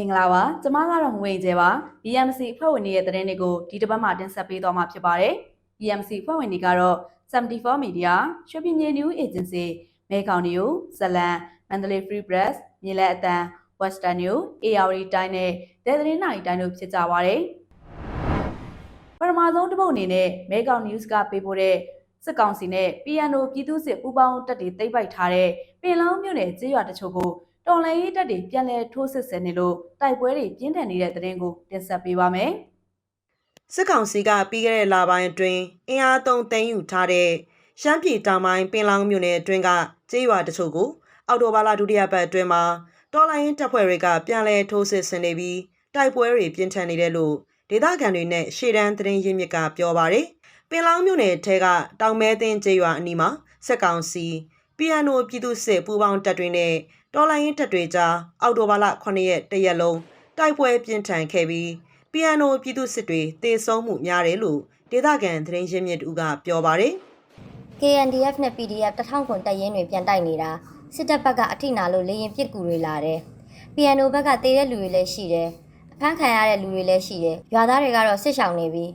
မင်္ဂလာပါကျမကတော့ငွေကျဲပါ BMC ဖွဲ့ဝင်တွေရဲ့သတင်းတွေကိုဒီတစ်ပတ်မှာတင်ဆက်ပေးသွားမှာဖြစ်ပါတယ် BMC ဖွဲ့ဝင်တွေကတော့74 Media ရွှေပြည်မြေ News Agency မဲခေါင် News ဇလန် Mandalay Free Press မြေလက်အတန် Western News AR တိုင်းနဲ့ဒေသရင်းနိုင်တိုင်းတို့ဖြစ်ကြပါတယ်ပထမဆုံးတစ်ပုတ်အနေနဲ့မဲခေါင် News ကပေးပို့တဲ့စစ်ကောင်စီနဲ့ PNO ပြည်သူ့စစ်ပူးပေါင်းတပ်တွေတိတ်ပိုက်ထားတဲ့ပင်လောင်းမြို့နယ်ကျေးရွာတချို့ကို တော်လှန်ရေးတပ်တွေပြန်လည်ထိုးစစ်ဆင်နေလို့တိုက်ပွဲတွေပြင်းထန်နေတဲ့တဲ့တင်ကိုတင်ဆက်ပေးပါမယ်။စစ်ကောင်စီကပြီးခဲ့တဲ့လပိုင်းအတွင်းအင်အားသုံးသိမ်းယူထားတဲ့ရှမ်းပြည်တောင်ပိုင်းပင်လောင်းမြို့နယ်အတွင်းကကျေးရွာတချို့ကိုအော်တိုဘာလဒုတိယပတ်အတွင်းမှာတော်လိုင်းတပ်ဖွဲ့တွေကပြန်လည်ထိုးစစ်ဆင်နေပြီးတိုက်ပွဲတွေပြင်းထန်နေတယ်လို့ဒေသခံတွေနဲ့ရှေ့တန်းသတင်းရင်းမြစ်ကပြောပါရယ်ပင်လောင်းမြို့နယ်ထဲကတောင်မဲသင်းကျေးရွာအနီးမှာစစ်ကောင်စီ PNO ပြည်သူ့စစ်ပူးပေါင်းတပ်တွေနဲ့ တော်လိုင်းတပ်တွေကြားအော်တိုဘာလ9ရက်တရက်လုံးတိုက်ပွဲပြင်းထန်ခဲ့ပြီး PNO ပြည်သူစစ်တွေတေဆုံးမှုများတယ်လို့ဒေသခံသတင်းရင်းမြစ်တူကပြောပါတယ် KNDF နဲ့ PDF တထောင်ခွန်တပ်ရင်းတွေပြန်တိုက်နေတာစစ်တပ်ဘက်ကအထိနာလို့လေရင်ပစ်ကူတွေလာတယ် PNO ဘက်ကတေးတဲ့လူတွေလည်းရှိတယ်အဖမ်းခံရတဲ့လူတွေလည်းရှိတယ်ရွာသားတွေကတော့စစ်ဆောင်နေပြီ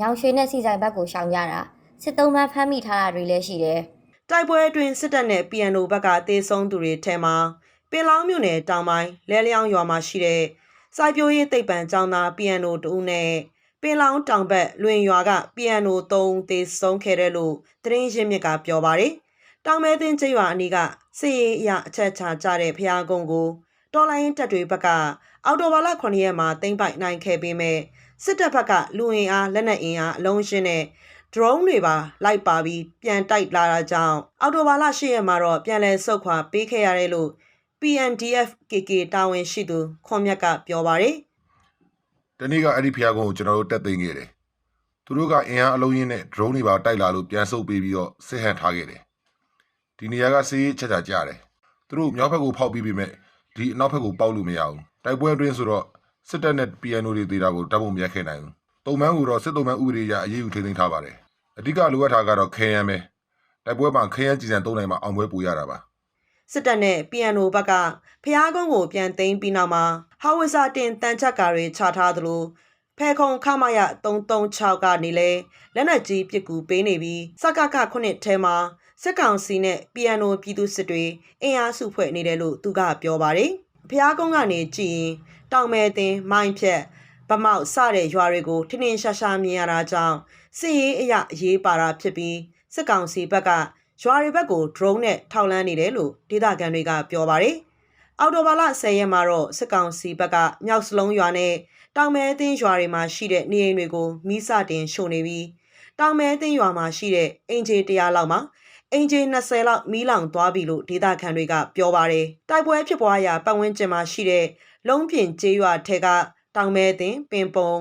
ညောင်ရွှေနဲ့စီဆိုင်ဘက်ကိုရှောင်ကြတာစစ်သုံးပန်းဖမ်းမိထားတာတွေလည်းရှိတယ်။တိုက်ပွဲအတွင်းစစ်တပ်နဲ့ PNO ဘက်ကတေဆုံးသူတွေထဲမှာ ပင်လောင်းမြို့နယ်တောင်ပိုင်းလဲလျောင်းရွာမှာရှိတဲ့စိုက်ပျိုးရေးသိပ္ပံကျောင်းသား PNO တဦးနဲ့ပင်လောင်းတောင်ဘက်လွင်ရွာက PNO 3ဦးတေဆုံးခဲ့တယ်လို့သတင်းရင်းမြစ်ကပြောပါတယ်။တောင်မဲသင်းကျေးရွာအနီးကစစ်ရေးအရအချက်ချကြတဲ့ဖျားကုန်းကိုတော်လိုင်းတပ်တွေဘက်ကအော်တိုဘာလ9ရက်မှာတင်ပိုက်နိုင်ခဲ့ပေမဲ့စစ်တပ်ဘက်ကလူအင်အားလက်နက်အင်အားအလုံးရှင်းနဲ့ drone တွေပါလိုက်ပါပြီးပြန်တိုက်လာတာကြောင့်အော်တိုဘာလ10ရက်မှာတော့ပြန်လည်ဆုတ်ခွာပေးခဲ့ရတယ်လို့ PNDF KK တာဝန်ရှိသူခွန်မြတ်ကပြောပါတယ်တနေ့ကအဲ့ဒီဖျားကုန်းကိုကျွန်တော်တို့တက်သိမ်းခဲ့တယ်။သူတို့ကအင်အားအလုံးရင်းနဲ့ drone တွေပါတိုက်လာလို့ပြန်ဆုတ်ပေးပြီးတော့စစ်ဟန်ထားခဲ့တယ်။ဒီနေရာကစီးရေးချက်ချာကြတယ်။သူတို့မြောက်ဘက်ကိုဖောက်ပြီးပြီမဲ့ဒီအနောက်ဘက်ကိုပေါက်လို့မရဘူး။တိုက်ပွဲအတွင်းဆိုတော့စစ်တပ်နဲ့ PNO တွေတေတာကိုတပ်ဖို့မရခဲ့နိုင်ဘူး။တုံမန်းကိုတော့စစ်တုံမန်းဥပဒေအရအရေးယူထိန်းသိမ်းထားပါတယ်။အဓိကလိုအပ်တာကတော့ခဲယမ်းပဲ။တိုက်ပွဲမှာခဲယမ်းကြည်စံသုံးနိုင်မှအောင်ပွဲပိုရတာပါ။ စစ်တပ်နဲ့ PNO ဘက်ကဖျားကုန်းကို ပြန်သိမ်းပြီးနောက်မှာဟာဝစ်ဇာတင်တန်ချက်ကာတွေချထားသလိုဖဲခုံခမရ336ကနေလဲလက်နက်ကြီးပစ်ကူပေးနေပြီးစကကခုနှစ်ထဲမှာစစ်ကောင်စီနဲ့ PNO ပြည်သူစစ်တွေအင်အားစုဖွဲ့နေတယ်လို့သူကပြောပါတယ်။ဖျားကုန်းကနေကြည့်ရင်တောင်မဲတင်မိုင်းဖြက်ဗမောက်စတဲ့ရွာတွေကိုထင်းထင်းရှားရှားမြင်ရတာကြောင့်စစ်ရေးအရအရေးပါတာဖြစ်ပြီးစစ်ကောင်စီဘက်က ရွာတွေဘက်ကို drone နဲ့ထောက်လန်းနေတယ်လို့ဒေသခံတွေကပြောပါတယ်။အော်တိုဘာလ10ရက်မှာတော့စစ်ကောင်စီဘက်ကမြောက်စလုံးရွာနဲ့တောင်မဲအင်းရွာတွေမှာရှိတဲ့နေအိမ်တွေကိုမိစတင်ရှို့နေပြီးတောင်မဲအင်းရွာမှာရှိတဲ့အင်ဂျီ100လောက်မှာအင်ဂျီ20လောက်မီးလောင်သွားပြီလို့ဒေသခံတွေကပြောပါတယ်။တိုက်ပွဲဖြစ်ပွားရာပတ်ဝန်းကျင်မှာရှိတဲ့လုံးပြင်ကျေးရွာထဲကတောင်မဲအင်းပင်ပုံ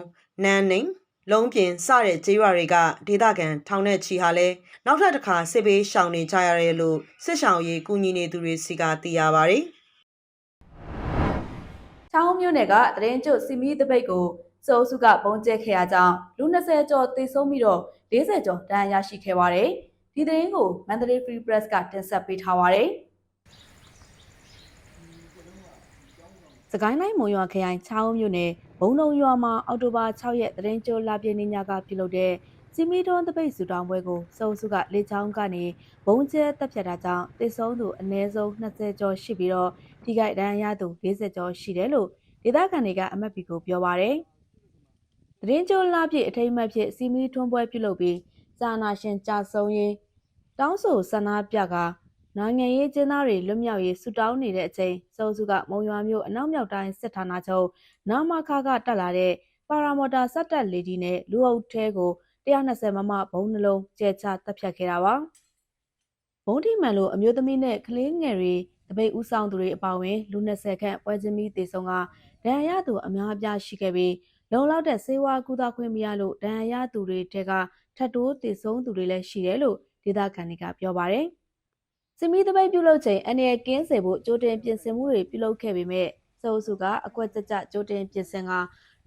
နန်းနှင်း လုံးပြင်စတဲ့ကျေးရွာတွေကဒေသခံထောင်နဲ့ချီဟာလဲနောက်ထပ်တစ်ခါစစ်ဘေးရှောင်နေကြရတယ်လို့စစ်ရှောင်ရေးကူညီနေသူတွေစီကသိရပါတယ်ချောင်းမြို့နယ်ကတရင်ကျွတ်စီမီတပိတ်ကိုစိုးစုကပုံကျဲခဲ့ရကြောင်းလူ20ကျော်သေဆုံးပြီးတော့40ကျော်ဒဏ်ရာရရှိခဲ့ပါတယ်။ဒီတရင်ကို Mandalay Free Press ကတင်ဆက်ပေးထားပါတယ်။စကိုင်းတိုင်းမုံရွာခရိုင်ချောင်းမြို့နယ် ဘုံတုံရွာမှာအောက်တိုဘာ6ရက်တရင်ကျွတ်လာပြည့်နေ့ညကပြုလုပ်တဲ့စီမီတွန်းတပိတ်စုတောင်ပွဲကိုစိုးစုကလေချောင်းကနေဘုံကျဲတက်ဖြတ်တာကြောင့်သေဆုံးသူအနည်းဆုံး20ကျော်ရှိပြီးတော့ထိခိုက်ဒဏ်ရာရသူ40ကျော်ရှိတယ်လို့ဒေသခံတွေကအမတ်ပီကိုပြောပါရယ်။တရင်ကျိုးလာပြည့်အထိမ်းအမှတ်ဖြစ်စီမီထွန်းပွဲပြုလုပ်ပြီးစာနာရှင်ကြဆုံးရေးတောင်းဆိုဆန္ဒပြက နိုင်ငံရေးကျင်းသားတွေလွတ်မြောက်ရေးဆုတောင်းနေတဲ့အချိန်စုံစုကမုံရွာမြို့အနောက်မြောက်တိုင်းစစ်ဌာနချုပ်နာမခါကတက်လာတဲ့ပါရာမော်တာစက်တက်လေဒီနဲ့လူအုပ်ထဲကို120မမဘုံနှလုံးကျဲချတပ်ဖြတ်ခဲ့တာပါ။ဘုံတိမှန်လို့အမျိုးသမီးနဲ့ကလေးငယ်တွေတပိတ်ဦးဆောင်သူတွေအပါအဝင်လူ20ခန့်ပွဲချင်းပြီးတေဆုံးကဒဏ်ရာရသူအများအပြားရှိခဲ့ပြီးလုံလောက်တဲ့စေဝါကူတာခွင့်မရလို့ဒဏ်ရာရသူတွေတဲကထပ်တိုးတေဆုံးသူတွေလည်းရှိတယ်လို့ဒေသခံတွေကပြောပါတယ်။ စမီတပိတ်ပြုလုပ်ချိန်အနေနဲ့ကင်းစေဖို့ကြိုတင်ပြင်ဆင်မှုတွေပြုလုပ်ခဲ့ပေမဲ့စိုးစုကအကွက်ကြကြကြိုတင်ပြင်ဆင်က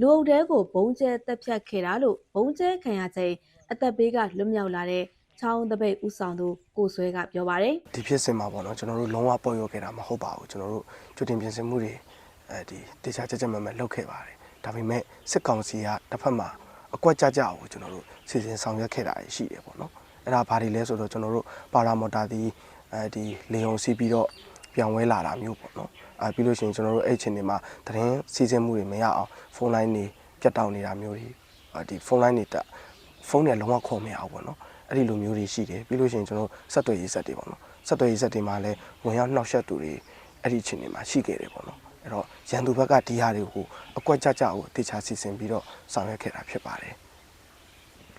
လူအုပ်တဲကိုဘုံကျဲတက်ဖြတ်ခဲ့တာလို့ဘုံကျဲခံရချိန်အသက်ဘေးကလွတ်မြောက်လာတဲ့ချောင်းတပိတ်ဦးဆောင်သူကိုဆွဲကပြောပါတယ်ဒီဖြစ်စဉ်မှာပေါ့နော်ကျွန်တော်တို့လုံးဝပေါ်ရောခဲ့တာမဟုတ်ပါဘူးကျွန်တော်တို့ကြိုတင်ပြင်ဆင်မှုတွေအဲဒီတေချာကြကြမမလောက်ခဲ့ပါတယ်ဒါပေမဲ့စစ်ကောင်စီကတစ်ဖက်မှာအကွက်ကြကြကိုကျွန်တော်တို့စီစဉ်ဆောင်ရွက်ခဲ့တာရှိတယ်ပေါ့နော်အဲ့ဒါဘာတွေလဲဆိုတော့ကျွန်တော်တို့ပါရာမော်တာဒီ အဲဒီလေုံစီးပြီးတော့ပြောင်းဝဲလာတာမျိုးပေါ့နော်အဲပြီးလို့ရှိရင်ကျွန်တော်တို့အဲ့အချိန်တွေမှာသတင်းစီစဉ်မှုတွေမရအောင်ဖုန်းလိုင်းတွေပြတ်တောက်နေတာမျိုးတွေဒီဖုန်းလိုင်းတွေတက်ဖုန်းတွေလုံးဝခေါ်မရအောင်ပေါ့နော်အဲ့ဒီလိုမျိုးတွေရှိတယ်ပြီးလို့ရှိရင်ကျွန်တော်ဆက်သွယ်ရေးဆက်တွေပေါ့နော်ဆက်သွယ်ရေးဆက်တွေမှာလည်းဝင်ရောက်နှောက်ယှက်သူတွေအဲ့ဒီအချိန်တွေမှာရှိခဲ့တယ်ပေါ့နော်အဲ့တော့ရန်သူဘက်ကဒီဟာတွေကိုအကွက်ကြကြကိုတေချာစီစဉ်ပြီးတော့ဆောင်ရွက်ခဲ့တာဖြစ်ပါတယ်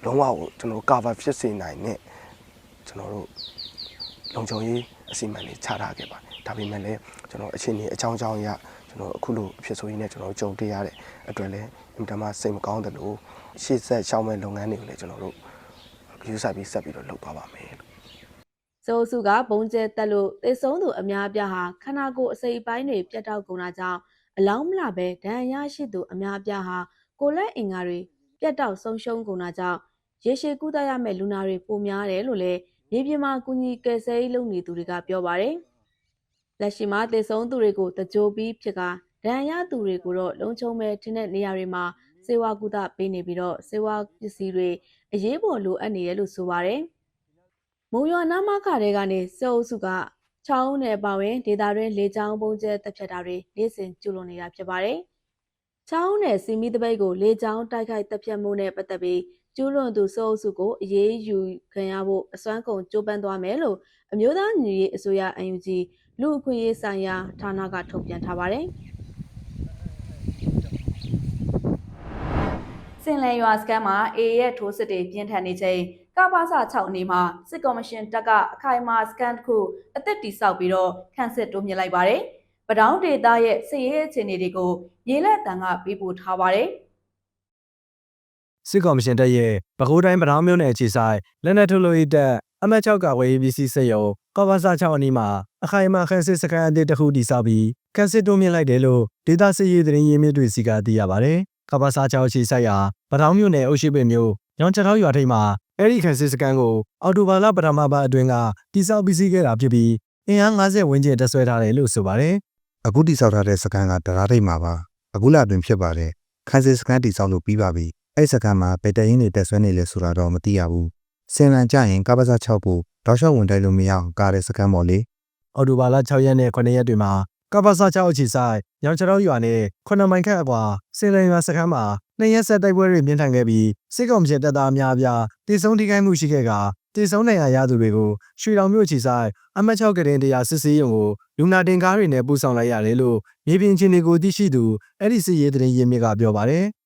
လုံးဝကိုကျွန်တော် cover ဖြစ်စေနိုင်တဲ့ကျွန်တော်တို့ လုံခြုံရေးအစီအမံတွေချထားခဲ့ပါတယ်ဒါပေမဲ့လည်းကျွန်တော်အချိန်ကြီးအချောင်းချောင်းရကျွန်တော်အခုလိုဖြစ်ဆိုရင်းနဲ့ကျွန်တော်ကြုံတွေ့ရတဲ့အတွက်လည်းအင်တာမစိတ်မကောင်းတယ်လို့ရှေ့ဆက်ရှောင်းမဲ့လုပ်ငန်းတွေကိုလည်းကျွန်တော်တို့ယူဆပြီးဆက်ပြီးတော့လုပ်သွားပါမယ်လို့စိုးစုကဘုံကျဲတက်လို့သေဆုံးသူအများအပြားဟာခန္ဓာကိုယ်အစိပ်အပိုင်းတွေပြတ်တောက်ကုန်တာကြောင့်အလောင်းမလာပဲဒဏ်ရာရရှိသူအများအပြားဟာကိုယ်လက်အင်္ဂါတွေပြတ်တောက်ဆုံးရှုံးကုန်တာကြောင့်ရေရှည်ကုသရမယ့်လူနာတွေပိုများတယ်လို့လည်း မြေပြင်မှာကုညီကယ်ဆယ်ရေးလုပ်နေသူတွေကပြောပါတယ်။လက်ရှိမှာသေဆုံးသူတွေကိုတကြိုပြီးဖြစ်ကဒဏ်ရာရသူတွေကိုတော့လုံခြုံမဲ့ထင်းတဲ့နေရာတွေမှာစေဝါကုသပေးနေပြီးတော့စေဝါပစ္စည်းတွေအရေးပေါ်လိုအပ်နေတယ်လို့ဆိုပါတယ်။မုံရွာနာမခတဲ့ကနေစေအုပ်စုကချောင်းနယ်ပါဝင်ဒေတာတွင်လေချောင်းပုံကျဲတက်ဖြတ်တာတွေနေ့စဉ်ကျူလွန်နေတာဖြစ်ပါတယ်။ချောင်းနယ်စီမီတပိတ်ကိုလေချောင်းတိုက်ခိုက်တက်ဖြတ်မှုနဲ့ပတ်သက်ပြီး ကျူးလွန်သူစေအုပ်စုကိုအရေးယူခံရဖို့အစွမ်းကုန်ကြိုးပမ်းသွားမယ်လို့အမျိုးသားညီညွတ်ရေးအစိုးရ UNG လူအခွင့်အရေးဆိုင်ရာဌာနကထုတ်ပြန်ထားပါတယ်။စင်လယ်ရွာစကန်မှာအေရဲ့ထိုးစစ်တွေပြင်းထန်နေချိန်ကပ္ပစ6အနေမှာစစ်ကော်မရှင်တပ်ကအခိုင်အမာစကန်တစ်ခုအသက်တိဆောက်ပြီးတော့ခန့်စစ်တိုးမြင့်လိုက်ပါတယ်။ပဒေါင်းဒေတာရဲ့စစ်ရေးအခြေအနေတွေကိုရေလက်တန်ကပေးပို့ထားပါတယ်။ စစ်ကော်မရှင်တပ်ရဲ့ဗကိုးတိုင်းပထောင်မြို့နယ်အခြေဆိုင်လက်နက်ထုတ်လို့ရတဲ့အမတ်6ကဝေးပစ္စည်းစက်ရုံကော့ဘာစာ6အနီးမှာအခိုင်အမာခန့်စစ်စကန်အသစ်တစ်ခုတည်ဆောက်ပြီးခန့်စစ်တိုးမြင့်လိုက်တယ်လို့ဒေသစစ်ရေးသတင်းရင်းမြစ်တွေစီကသိရပါတယ်။ကော့ဘာစာ6အခြေဆိုင်ရာပထောင်မြို့နယ်အုပ်ရှိပင်မြို့ညောင်ချထောက်ရွာထိပ်မှာအဲ့ဒီခန့်စစ်စကန်ကိုအော်တိုဘာလပထမပတ်အတွင်းကတည်ဆောက်ပြီးစီးခဲ့တာဖြစ်ပြီးအင်အား90ဝန်းကျင်တက်ဆွဲထားတယ်လို့ဆိုပါတယ်။အခုတိဆောက်ထားတဲ့စကန်ကတရားထိပ်မှာပါအခုလာတွင်ဖြစ်ပါတယ်ခန်းစစ်စကန်တိဆောက်လို့ပြီးပါပြီ အဲ့စကန်မှာဘယ်တရင်တွေတက်ဆွဲနေလဲဆိုတာတော့မသိရဘူးစင်လန်ကြရင်ကပ္ပစ6ဖို့တောက်လျှောက်ဝင်တိုက်လို့မရအောင်ကားတဲ့စကန်ပေါ့လေအော်တိုဘာလ6ရက်နဲ့9ရက်တွေမှာကပ္ပစ6အခြေဆိုင်ရောင်ချောင်းရွာနဲ့9မိုင်ခန့်အကွာစင်လင်ရွာစခန်းမှာနှစ်ရက်ဆက်တိုက်ပွဲတွေမြင့်ထန်ခဲ့ပြီးစစ်ကောင်စီတပ်သားအများအပြားတေဆုံးထိခိုက်မှုရှိခဲ့ကတေဆုံးနိုင်ရာရသူတွေကိုရွှေတောင်မြို့အခြေဆိုင်အမတ်6ကရင်တရားစစ်ဆေးရုံကိုလူနာတင်ကားတွေနဲ့ပို့ဆောင်လိုက်ရတယ်လို့မြေပြင်ချင်းတွေကိုသိရှိသူအဲ့ဒီစစ်ရေးသတင်းရင်းမြစ်ကပြောပါတယ်။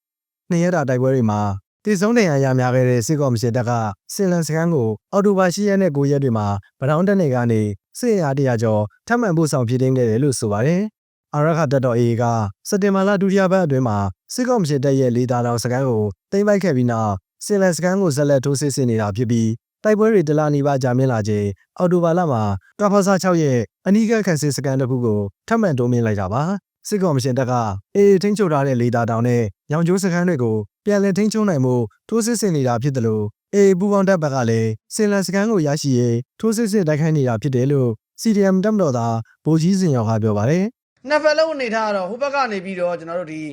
နှစ်ရက်တာတိုက်ပွဲတွေမှာတေဆုံးနိုင်ရာရများခဲ့တဲ့စစ်ကောင်စီတပ်ကစင်လန်စခန်းကိုအော်တိုဘာ10ရက်နဲ့9ရက်တွေမှာဗတောင်းတက်နေကနေစစ်ရာတရာကျော်ထပ်မံပို့ဆောင်ဖြစ်တင်ခဲ့တယ်လို့ဆိုပါတယ်။အာရခတပ်တော် AA ကစက်တင်ဘာလဒုတိယပတ်အတွင်းမှာစစ်ကောင်စီတပ်ရဲ့လေတာတောင်စခန်းကိုသိမ်းပိုက်ခဲ့ပြီးနောက်စင်လန်စခန်းကိုဆက်လက်ထိုးစစ်ဆင်နေတာဖြစ်ပြီးတိုက်ပွဲတွေတလနီးပါးကြာမြင့်လာချိန်အော်တိုဘာလမှာကဖာစာ6ရဲ့အနီးကပ်ခန့်စစ်စခန်းတစ်ခုကိုထပ်မံတိုးမြင့်လိုက်တာပါ စစ်ကောင်စီတပ်ကအေးထိန်းချုပ်ထားတဲ့လေတာတောင်နဲ့ညောင်ကျိုးစခန်းတွေကိုပြန်လည်ထိန်းချုပ်နိုင်မှုထိုးစစ်ဆင်နေတာဖြစ်တယ်လို့အေးပူပေါင်းတပ်ဘက်ကလည်းစင်လန်စခန်းကိုရရှိရေးထိုးစစ်ဆင်တိုက်ခိုက်နေတာဖြစ်တယ်လို့ CDM တပ်မတော်သားဗိုလ်ကြီးစင်ရောကပြောပါတယ်နှစ်ဖက်လုံးအနေထားကတော့ဟိုဘက်ကနေပြီးတော့ကျွန်တော်တို့ဒီ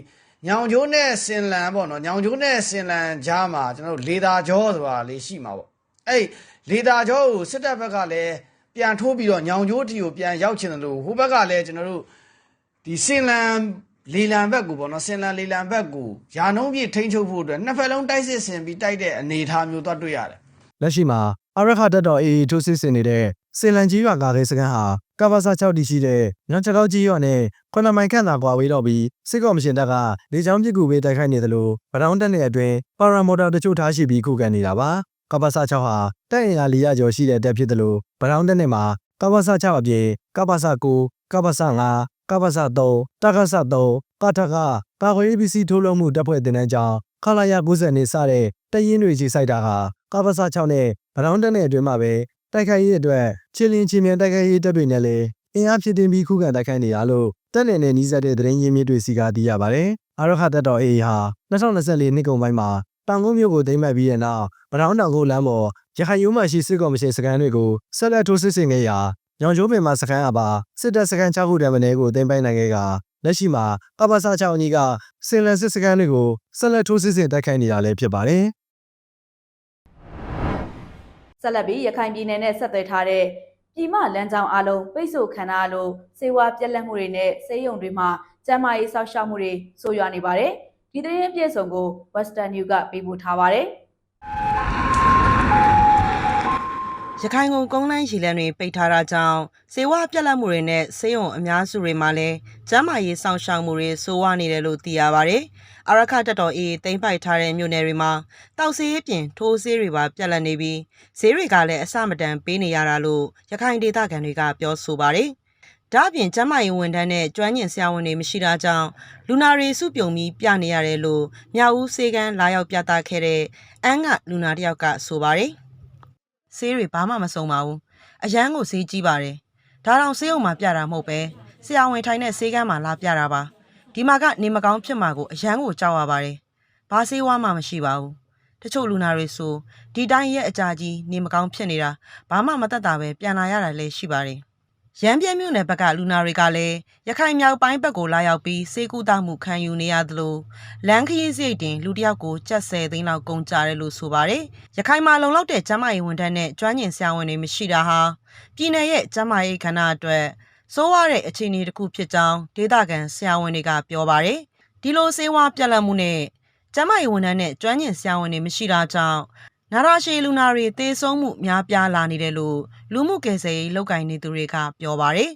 ညောင်ကျိုးနဲ့စင်လန်ပေါ့နော်ညောင်ကျိုးနဲ့စင်လန်ကြားမှာကျွန်တော်တို့လေသာကြောဆိုတာလေးရှိမှာပေါ့အဲ့လေသာကြောကိုစစ်တပ်ဘက်ကလည်းပြန်ထိုးပြီးတော့ညောင်ကျိုးတီကိုပြန်ရောက်ချင်တယ်လို့ဟိုဘက်ကလည်းကျွန်တော်တို့ ဒီစင်လန်လေလံဘက်ကိုပေါ့နော်စင်လန်လေလံဘက်ကိုယာနှုံးပြည့်ထိန်းချုပ်ဖို့အတွက်နှစ်ဖက်လုံးတိုက်စစ်ဆင်ပြီးတိုက်တဲ့အနေအထားမျိုးသွားတွေ့ရတယ်လက်ရှိမှာအာရခတပ်တော် AA ထိုးစစ်ဆင်နေတဲ့စင်လန်ကြီးရွာကားလေးစခန်းဟာကဘာစာ6တီရှိတဲ့ညောင်ချောင်းကြီးရွာနဲ့ခွနမိုင်ခန့်သာကွာဝေးတော့ပြီးစစ်ကော်မရှင်တပ်ကလေကြောင်းပစ်ကူပေးတိုက်ခိုက်နေတယ်လို့ဗတောင်းတက်တဲ့အတွင်းပါရာမော်တာတချို့ထားရှိပြီးခုခံနေတာပါကဘာစာ6ဟာတပ်အင်အား400ကျော်ရှိတဲ့တပ်ဖြစ်တယ်လို့ဗတောင်းတက်နဲ့မှာကဘာစာ6အပြင်ကဘာစာ9ကဘာစာ5 ကဘာစာ3တက္ကစာ3ကထကပါခွေးပစ္စည်းထိုးလုံးမှုတပ်ဖွဲ့တင်တဲ့ကြောင်းခလာရ90နေစတဲ့တရင်တွေကြီးစိုက်တာဟာကဘာစာ6နဲ့ဗတောင်းတက်တဲ့အတွင်းမှာပဲတိုက်ခိုက်ရေးအတွက်ချင်းလင်းချင်းမြန်တိုက်ခိုက်ရေးတပ်တွေနဲ့လည်းအင်အားဖြစ်တင်ပြီးခုခံတိုက်ခိုက်နေတာလို့တပ်နယ်နဲ့နှီးစပ်တဲ့သတင်းရင်းမြစ်တွေစီကသိရပါတယ်။အာရခတပ်တော် AA ဟာ2024နှစ်ကုန်ပိုင်းမှာတောင်ကုန်းမြို့ကိုသိမ်းမှတ်ပြီးတဲ့နောက်ဗတောင်းတောင်ကုန်းလမ်းပေါ်ရခိုင်ရိုးမှရှိစစ်ကော်မရှင်စခန်းတွေကိုဆက်လက်ထိုးစစ်ဆင်ခဲ့ရာ ညောင်ကျိုးပင်မှာစခန်းအပါစစ်တပ်စခန်း6ခုတန်းမင်းကိုသိမ်းပိုက်နိုင်ခဲ့ကလက်ရှိမှာကပ္ပစ6အကြီးကစင်လန်စစ်စခန်းတွေကိုဆက်လက်ထိုးစစ်ဆင်တိုက်ခိုက်နေတာလည်းဖြစ်ပါတယ်။ဆက်လက်ပြီးရခိုင်ပြည်နယ်နဲ့ဆက်သွယ်ထားတဲ့ပြည်မလမ်းကြောင်းအလုံးပိတ်ဆို့ခံရလို့စေဝါပြက်လက်မှုတွေနဲ့စေယုံတွေမှာကျန်းမာရေးစောင့်ရှောက်မှုတွေဆိုးရွားနေပါတယ်။ဒီသတင်းအပြည့်အစုံကို Western New ကပေးပို့ထားပါတယ်။ ရခိုင်ကုန်ကုန်းလန်းရီလန်းတွေပိတ်ထားတာကြောင့်စေဝါပြက်လက်မှုတွေနဲ့ဆေးရုံအများစုတွေမှာလည်းကျန်းမာရေးဆောင်ရှောက်မှုတွေဆိုးဝါးနေတယ်လို့သိရပါဗျ။အရခတက်တော်အေးတိမ့်ပိုက်ထားတဲ့မြို့နယ်တွေမှာတောက်ဆေးအပြင်ထိုးဆေးတွေပါပြက်လက်နေပြီးဈေးတွေကလည်းအဆမတန်ပေးနေရတာလို့ရခိုင်ဒေသခံတွေကပြောဆိုပါတယ်။ဒါ့အပြင်ကျန်းမာရေးဝန်ထမ်းနဲ့ကျွမ်းကျင်ဆရာဝန်တွေမရှိတာကြောင့်လူနာတွေစုပြုံပြီးပြနေရတယ်လို့မြောက်ဦးစေကန်းလာရောက်ပြသခဲ့တဲ့အန်းကလူနာတယောက်ကဆိုပါတယ်။ ဆေးတွေဘာမှမစုံပါဘူးအရန်ကိုဆေးကြီးပါတယ်ဒါတောင်ဆေးရုံမှာပြတာမဟုတ်ပဲဆရာဝန်ထိုင်တဲ့ဆေးကမ်းမှာလာပြတာပါဒီမှာကနေမကောင်းဖြစ်မှာကိုအရန်ကိုကြောက်ရပါတယ်ဘာဆေးဝါးမှမရှိပါဘူးတချို့လူနာတွေဆိုဒီတိုင်းရဲ့အကြာကြီးနေမကောင်းဖြစ်နေတာဘာမှမသက်တာပဲပြန်လာရတာလည်းရှိပါတယ် ရမ်းပြဲမြို့နယ်ဘက်ကလူနာတွေကလည်းရခိုင်မြောက်ပိုင်းဘက်ကိုလာရောက်ပြီးစေကူတာမှုခံယူနေရသလိုလမ်းခရီးစရိတ်တင်လူတစ်ယောက်ကိုကျပ်10သိန်းလောက်ကုန်ကြတယ်လို့ဆိုပါတယ်ရခိုင်မှာလုံလောက်တဲ့ကျန်းမာရေးဝန်ထမ်းနဲ့ကျွမ်းကျင်ဆရာဝန်တွေမရှိတာဟာပြည်내ရဲ့ကျန်းမာရေးခန္ဓာအတွက်စိုးရတဲ့အခြေအနေတစ်ခုဖြစ်ကြောင်းဒေသခံဆရာဝန်တွေကပြောပါတယ်ဒီလိုစေဝါပြက်လက်မှုနဲ့ကျန်းမာရေးဝန်ထမ်းနဲ့ကျွမ်းကျင်ဆရာဝန်တွေမရှိတာကြောင့် နာရာရှည်လူနာတွေသေဆုံးမှုများပြားလာနေတယ်လို့လူမှုကယ်ဆယ်ရေးလုပ်ကိုင်နေသူတွေကပြောပါတယ်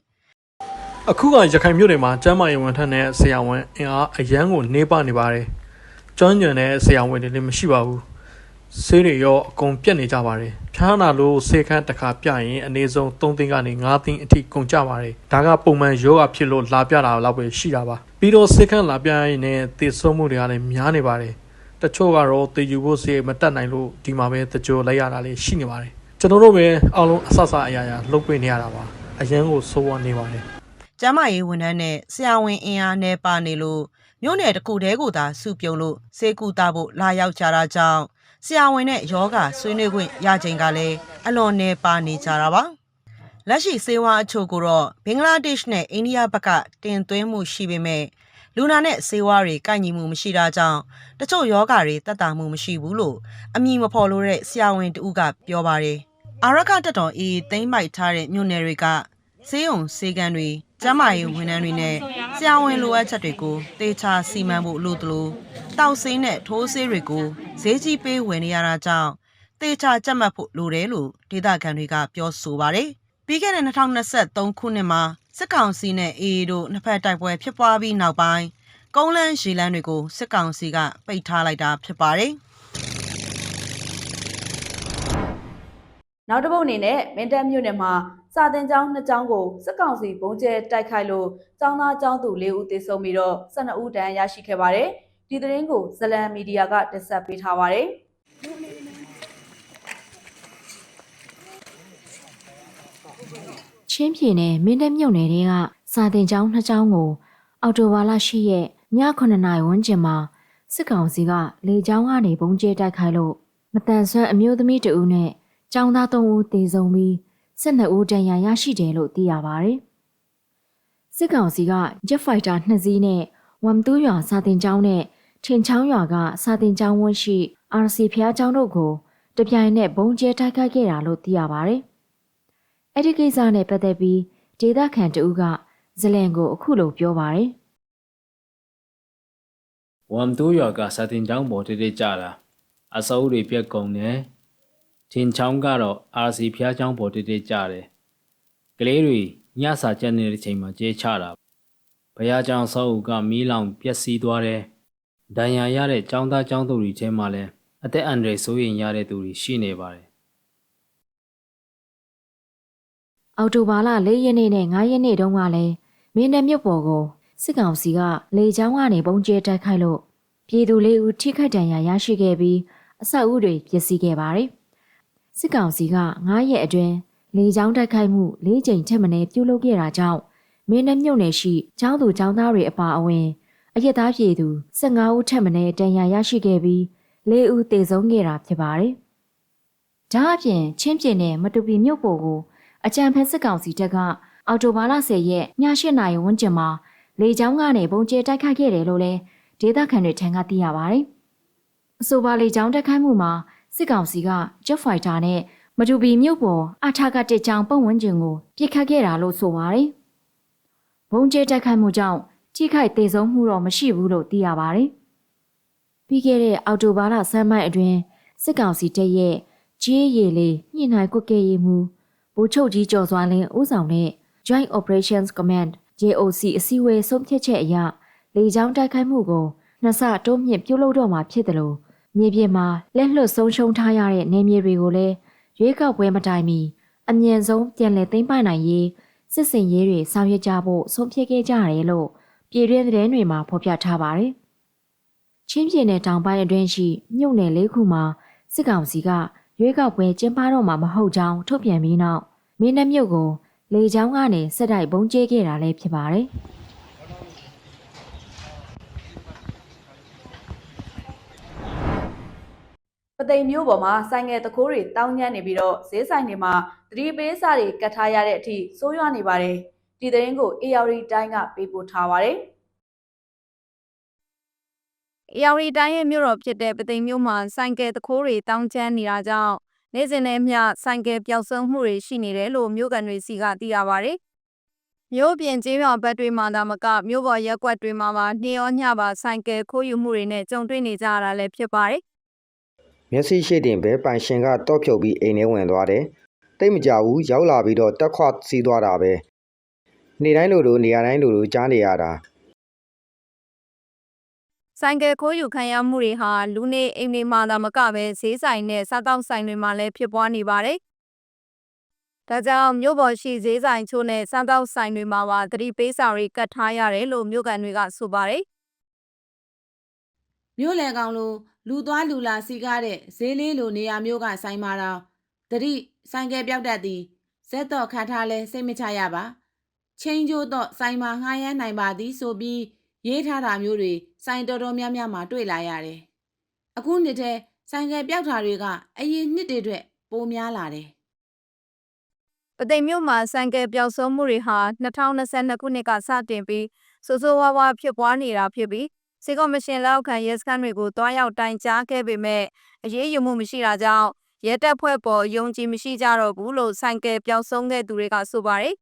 အခုကရခိုင်မြို့နယ်မှာကျမ်းမာရေးဝန်ထမ်းနဲ့ဆရာဝန်အင်အားအရန်ကိုနှေးပနေပါတယ်။ကျွမ်းကျင်တဲ့ဆရာဝန်တွေလည်းမရှိပါဘူး။ဆေးတွေရောအကုန်ပြတ်နေကြပါတယ်။ဖျားနာလို့ဆေးခန်းတစ်ခါပြရင်အနည်းဆုံး3သိန်းကနေ5သိန်းအထိကုန်ကြပါတယ်။ဒါကပုံမှန်ယောဂဖြစ်လို့လာပြတာလောက်ပဲရှိတာပါ။ပြီးတော့ဆေးခန်းလာပြရင်လည်းသေဆုံးမှုတွေကလည်းများနေပါတယ်။ တချို့ကတော့တေယူဖို့ဆေးမတက်နိုင်လို့ဒီမှာပဲတကြိုလိုက်ရတာလည်းရှိနေပါတယ်။ကျွန်တော်တို့ပဲအားလုံးအဆအဆအရာရာလုပ်ပေးနေရတာပါ။အရန်ကိုစိုးဝါနေပါတယ်။ကျမ်းမာရေးဝန်ထမ်းနဲ့ဆရာဝန်အင်အားနဲ့ပါနေလို့မြို့နယ်တစ်ခုတည်းကိုသာစုပြုံလို့စေကူတာဖို့လာရောက်ကြတာကြောင့်ဆရာဝန်နဲ့ယောဂဆွေးနွေးခွင့်ရချိန်ကလည်းအလွန်နေပါနေကြတာပါလက်ရှိစေဝါအချို့ကိုတော့ဘင်္ဂလားဒေ့ရှ်နဲ့အိန္ဒိယဘက်ကတင်သွင်းမှုရှိပေမဲ့ လူနာနဲ့စေဝါတွေကိုက်ညီမှုမရှိတာကြောင့်တချို့ယောဂတွေတက်တာမှုမရှိဘူးလို့အမည်မဖော်လို့တဲ့ဆရာဝန်တူကပြောပါတယ်အာရခတက်တော်အေးသိမ့်မိုက်ထားတဲ့မြို့နယ်တွေကဆေးရုံဆေးကန်းတွေကျန်းမာရေးဝန်ထမ်းတွေနဲ့ဆရာဝန်လိုအပ်ချက်တွေကိုတေချာစီမံဖို့လိုသလိုတောက်ဆေးနဲ့ထိုးဆေးတွေကိုဈေးကြီးပေးဝယ်နေရတာကြောင့်တေချာကြက်မှတ်ဖို့လိုတယ်လို့ဒေသခံတွေကပြောဆိုပါတယ်။ပြီးခဲ့တဲ့2023ခုနှစ်မှာ စစ်ကောင်စီနဲ့ AA တို့နှစ်ဖက်တိုက်ပွဲဖြစ်ပွားပြီးနောက်ပိုင်း ကုန်းလန်းရေလန်းတွေကို စစ်ကောင်စီက ပိတ်ထားလိုက်တာဖြစ်ပါတယ်။နောက်တစ်ပုတ်အနေနဲ့မင်းတပ်မြို့နယ်မှာစာတင်ကျောင်းနှစ်ကျောင်းကိုစစ်ကောင်စီဘုံကျဲတိုက်ခိုက်လို့ကျောင်းသားကျောင်းသူ၄ဦးသေဆုံးပြီးတော့12ဦးဒဏ်ရာရရှိခဲ့ပါတယ်။ဒီသတင်းကိုဇလံမီဒီယာကတင်ဆက်ပေးထားပါတယ်။ ချင်းပြည်နယ်မင်းတပ်မြို့နယ်တွေကစာတင်ကျောင်းနှစ်ကျောင်းကိုအော်တိုဘာလရှိရက်ည9နာရီဝန်းကျင်မှာစစ်ကောင်စီကလေကြောင်းကနေပုံကျဲတိုက်ခိုက်လို့မတန်ဆွမ်းအမျိုးသမီးတဦးနဲ့ကျောင်းသား3ဦးသေဆုံးပြီး12ဦးဒဏ်ရာရရှိတယ်လို့သိရပါတယ်။စစ်ကောင်စီက Jet Fighter 2စီးနဲ့ဝမ်တူးရွာစာတင်ကျောင်းနဲ့ထင်ချောင်းရွာကစာတင်ကျောင်းဝန်းရှိ RC ဖျားကျောင်းတို့ကိုတပြိုင်နက်ပုံကျဲတိုက်ခိုက်ခဲ့တာလို့သိရပါတယ်။ အဲ့ဒီကိစ္စနဲ့ပတ်သက်ပြီးဒေသခံတဦးကဇလန်ကိုအခုလိုပြောပါတယ်ဝမ်တိုးရွာကစာတင်ကျောင်းပေါ်တိတိကြတာအစိုးတွေပြက်ကုန်တယ်ထင်ချောင်းကတော့ RC ဖျားကျောင်းပေါ်တိတိကြတယ်ကလေးတွေညစာကြက်နေတဲ့ချိန်မှာကျေးချတာဘုရားကျောင်းဆောက်အုပ်ကမီးလောင်ပျက်စီးသွားတယ်ဒဏ်ရာရတဲ့ကျောင်းသားကျောင်းသူတွေထဲမှာလည်းအသက်အန္တရာယ်စိုးရိမ်ရတဲ့သူတွေရှိနေပါတယ်။ အော်တိုဘာလ၄ရက်နေ့နဲ့9ရက်နေ့တုန်းကလည်းမင်းတပ်မြို့ပေါ်ကိုစစ်ကောင်စီကလေကြောင်းကနေပုံကျဲတိုက်ခိုက်လို့ပြည်သူလေးဦးထိခိုက်ဒဏ်ရာရရှိခဲ့ပြီးအဆောက်အဦတွေပျက်စီးခဲ့ပါတယ်။စစ်ကောင်စီက9ရက်အတွင်းလေကြောင်းတိုက်ခိုက်မှု၄ကြိမ်ထက်မနည်းပြုလုပ်ခဲ့တာကြောင့်မင်းတပ်မြို့နယ်ရှိကျောင်းသူကျောင်းသားတွေအပါအဝင်အရက်သားပြည်သူ15ဦးထက်မနည်းဒဏ်ရာရရှိခဲ့ပြီး၄ဦးသေဆုံးခဲ့တာဖြစ်ပါတယ်။ဒါအပြင်ချင်းပြည်နယ်မတူပီမြို့ပေါ်ကို အကြံဖက်စစ်ကောင်စီတပ်ကအော်တိုဘာလ10ရက်ည8နာရီဝန်းကျင်မှာလေကြောင်းကနေပုံကျဲတိုက်ခိုက်ခဲ့တယ်လို့လည်းဒေသခံတွေထံကသိရပါတယ်။အဆိုပါလေကြောင်းတိုက်ခိုက်မှုမှာစစ်ကောင်စီက Jet Fighter နဲ့မတူပီမြို့ပေါ်အထာကတက်ကြောင်ပုံဝန်းကျင်ကိုပြစ်ခတ်ခဲ့တာလို့ဆိုပါတယ်။ဘုံကျဲတိုက်ခိုက်မှုကြောင့်ထိခိုက်သေးဆုံးမှုတော့မရှိဘူးလို့သိရပါတယ်။ပြီးခဲ့တဲ့အောက်တိုဘာလဆန်းပိုင်းအတွင်းစစ်ကောင်စီတပ်ရဲ့ကြေးရည်လေးညှိနှိုင်းကွက်ကဲရေးမှု ဗိုလ်ချုပ်ကြီးကျော်စွာလင်းဦးဆောင်တဲ့ Joint Operations Command JOC အစည်းအဝေးဆုံးဖြတ်ချက်အရလေကြောင်းတိုက်ခိုက်မှုကိုနှစ်ဆတိုးမြင့်ပြုလုပ်တော့မှာဖြစ်တယ်လို့မြေပြင်မှာလက်လွတ်ဆုံးရှုံးထားရတဲ့နေမြေတွေကိုလည်းရွေးကောက်ပွဲမတိုင်မီအမြန်ဆုံးပြန်လည်သိမ်းပိုက်နိုင်ရေးစစ်စင်ရေးတွေဆောင်ရွက်ကြဖို့ဆုံးဖြတ်ခဲ့ကြရတယ်လို့ပြည်တွင်းသတင်းတွေမှာဖော်ပြထားပါတယ်။ချင်းပြည်နယ်တောင်ပိုင်းအတွင်းရှိမြို့နယ်လေးခုမှာစစ်ကောင်စီကရွေးကောက်ပွဲကျင်းပတော့မှာမဟုတ်ကြောင်းထုတ်ပြန်ပြီးနောက် မင်းတပ်မြို့ကိုလေကြောင်းကနေစစ်တိုက်ပုံကျဲခဲ့တာလည်းဖြစ်ပါတယ်။ပသိမ်မျိုးပေါ်မှာဆိုင်ငယ်တကိုးတွေတောင်းညမ်းနေပြီးတော့ဈေးဆိုင်တွေမှာသတိပေးစာတွေကတ်ထားရတဲ့အထိဆိုးရွားနေပါတယ်ဒီသတင်းကို AR တိုင်းကပေးပို့ထားပါတယ်။အေယာရီတိုင်းရဲ့မြို့တော်ဖြစ်တဲ့ပသိမ်မြို့မှာဆိုင်ကယ်တခိုးတွေတောင်းချမ်းနေတာကြောင့် နေ့စဉ်နဲ့မျှဆိုင်ကယ်ပျောက်ဆုံးမှုတွေရှိနေတယ်လို့မြို့ကန်တွေစီကသိရပါဗျ။မြို့ပြင်ကျေးရွာဘက်တွေမှာဒါမကမြို့ပေါ်ရက်ကွက်တွေမှာပါနှေရောညပါဆိုင်ကယ်ခိုးယူမှုတွေနဲ့ကြုံတွေ့နေကြရတာလည်းဖြစ်ပါတယ်။မျက်စိရှိတင်ပဲပိုင်ရှင်ကတော့ဖြုတ်ပြီးအိမ်ထဲဝင်သွားတယ်။တိတ်မကြဘူးရောက်လာပြီးတော့တက်ခွစီးသွားတာပဲ။နေ့တိုင်းလိုလိုနေရာတိုင်းလိုလိုကြားနေရတာ ဆိုင်ကယ်ခိုးယူခံရမှုတွေဟာလူနေအိမ်တွေမှာသာမကပဲဈေးဆိုင်နဲ့စားတောက်ဆိုင်တွေမှာလည်းဖြစ်ပွားနေပါတယ်။ဒါကြောင့်မြို့ပေါ်ရှိဈေးဆိုင်ချို့နဲ့စားတောက်ဆိုင်တွေမှာပါသတိပေးစာတွေကတ်ထားရတယ်လို့မြို့ကန်တွေကဆိုပါတယ်။မြို့လယ်ကောင်လိုလူသွားလူလာစီကားတဲ့ဈေးလေးလိုနေရာမျိုးကဆိုင်မာတော့တတိဆိုင်ကယ်ပြောက်တတ်သည်ဇက်တော့ခတ်ထားလဲစိတ်မချရပါချင်းကျိုးတော့ဆိုင်မှာငှားရမ်းနိုင်ပါသည်ဆိုပြီး ရေးထားတာမျိုးတွေဆိုင်တော်တော်များများမှာတွေ့လာရတယ်အခုနှစ်ထဲဆိုင်ကယ်ပြောက်တာတွေကအရင်နှစ်တွေအတွက်ပိုများလာတယ်ပသိမ်မြို့မှာစံကယ်ပျောက်ဆုံးမှုတွေဟာ2022ခုနှစ်ကစတင်ပြီးဆိုးဆိုးဝါးဝါဖြစ်ပွားနေတာဖြစ်ပြီးစေကော်မရှင်လက်အောက်ခံရဲစခန်းတွေကိုတွားရောက်တိုင်ကြားခဲ့ပေမဲ့အရေးယူမှုမရှိတာကြောင့်ရဲတပ်ဖွဲ့ပေါ်ယုံကြည်မရှိကြတော့ဘူးလို့စံကယ်ပျောက်ဆုံးတဲ့သူတွေကဆိုပါတယ်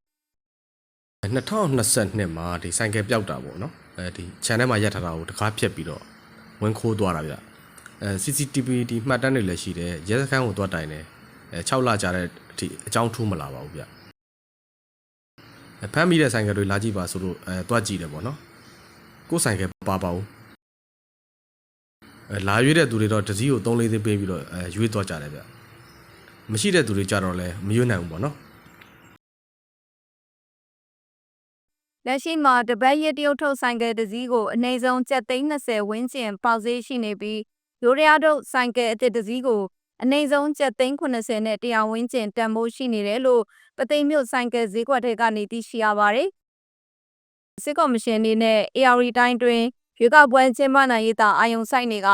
2022မှာဒီဆိုင်ကယ်ပျောက်တာပေါ့နော် အဲဒီ channel မှာရက်ထားတာကိုတကားဖြတ်ပြီးတော့ဝင်ခိုးသွားတာဗျအဲ CCTV ဒီမှတ်တမ်းတွေလည်းရှိတယ်ရဲစခန်းကိုသွားတိုင်တယ်အဲ6လကြာတဲ့အထိအကြောင်းထူးမလာပါဘူးဗျအဲဖမ်းမိတဲ့ဆိုင်ကယ်တွေလာကြည့်ပါဆိုလို့အဲသွားကြည့်တယ်ပေါ့နော်ကိုယ်ဆိုင်ကယ်ပါပါဘူးအဲလာရွေးတဲ့သူတွေတော့တစည်းကို3လေးသိန်းပေးပြီးတော့အဲရွေးသွားကြတယ်ဗျမရှိတဲ့သူတွေကြတော့လည်းမရွေးနိုင်ဘူးပေါ့နော် လက်ရှိမှာတပတ်ရက်တရုတ်ထုတ်ဆိုင်ကယ်တစ်စီးကိုအနည်းဆုံးကျပ်သိန်း20ဝန်းကျင်ပေါက်ဈေးရှိနေပြီးရိုးရထုတ်ဆိုင်ကယ်အသစ်တစ်စီးကိုအနည်းဆုံးကျပ်သိန်း80နဲ့100ဝန်းကျင်တန်ဖိုးရှိနေတယ်လို့ပသိမ်မြို့ဆိုင်ကယ်ဈေးကွက်ထဲကနေသိရှိရပါတယ်။စစ်ကော်မရှင်အနေနဲ့ AR တိုင်းတွင်ရွေးကောက်ပွဲကျင်းပနိုင်ရေးတာအာယုံဆိုင်တွေက